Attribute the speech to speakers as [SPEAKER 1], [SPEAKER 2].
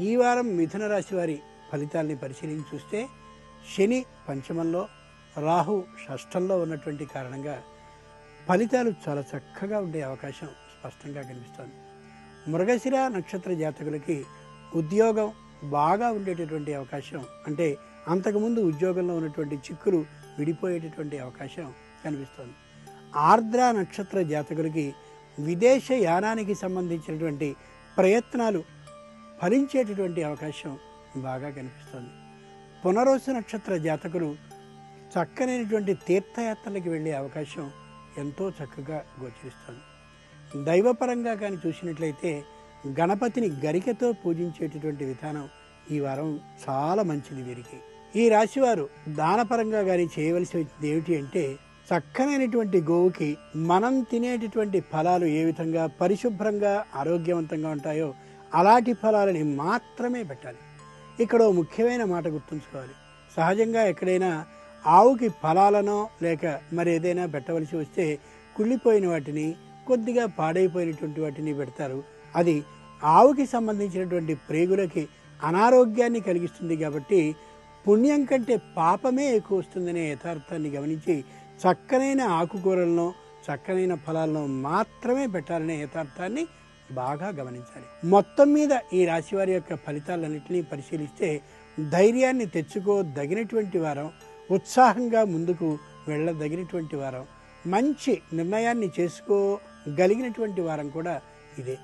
[SPEAKER 1] ఈ వారం మిథున రాశి వారి ఫలితాల్ని పరిశీలించి చూస్తే శని పంచమంలో రాహు షష్టంలో ఉన్నటువంటి కారణంగా ఫలితాలు చాలా చక్కగా ఉండే అవకాశం స్పష్టంగా కనిపిస్తోంది. మృగశిర నక్షత్ర జాతకులకి ఉద్యోగం బాగా ఉండేటటువంటి అవకాశం అంటే అంతకుముందు ఉద్యోగంలో ఉన్నటువంటి చిక్కులు విడిపోయేటటువంటి అవకాశం కనిపిస్తోంది. ఆర్ద్ర నక్షత్ర జాతకులకి విదేశ యానానికి సంబంధించినటువంటి ప్రయత్నాలు ఫలించేటటువంటి అవకాశం బాగా కనిపిస్తుంది. పునరోసు నక్షత్ర జాతకులు చక్కనైనటువంటి తీర్థయాత్రలకు వెళ్ళే అవకాశం ఎంతో చక్కగా గోచరిస్తుంది. దైవపరంగా కానీ చూసినట్లయితే గణపతిని గరికతో పూజించేటటువంటి విధానం ఈ వారం చాలా మంచిది వీరికి. ఈ రాశివారు దానపరంగా కానీ చేయవలసింది ఏమిటి అంటే చక్కనైనటువంటి గోవుకి మనం తినేటటువంటి ఫలాలు ఏ విధంగా పరిశుభ్రంగా ఆరోగ్యవంతంగా ఉంటాయో అలాంటి ఫలాలని మాత్రమే పెట్టాలి. ఇక్కడ ముఖ్యమైన మాట గుర్తుంచుకోవాలి. సహజంగా ఎక్కడైనా ఆవుకి ఫలాలనో లేక మరి ఏదైనా పెట్టవలసి వస్తే కుళ్ళిపోయిన వాటిని కొద్దిగా పాడైపోయినటువంటి వాటిని పెడతారు. అది ఆవుకి సంబంధించినటువంటి ప్రేగులకి అనారోగ్యాన్ని కలిగిస్తుంది కాబట్టి పుణ్యం కంటే పాపమే ఎక్కువ వస్తుందనే యథార్థాన్ని గమనించి చక్కనైన ఆకుకూరలను చక్కనైన ఫలాలను మాత్రమే పెట్టాలనే యథార్థాన్ని బాగా గమనించాలి. మొత్తం మీద ఈ రాశి వారి యొక్క ఫలితాలన్నింటినీ పరిశీలిస్తే ధైర్యాన్ని తెచ్చుకోదగినటువంటి వారం ఉత్సాహంగా ముందుకు వెళ్ళదగినటువంటి వారం మంచి నిర్ణయాన్ని చేసుకోగలిగినటువంటి వారం కూడా ఇదే.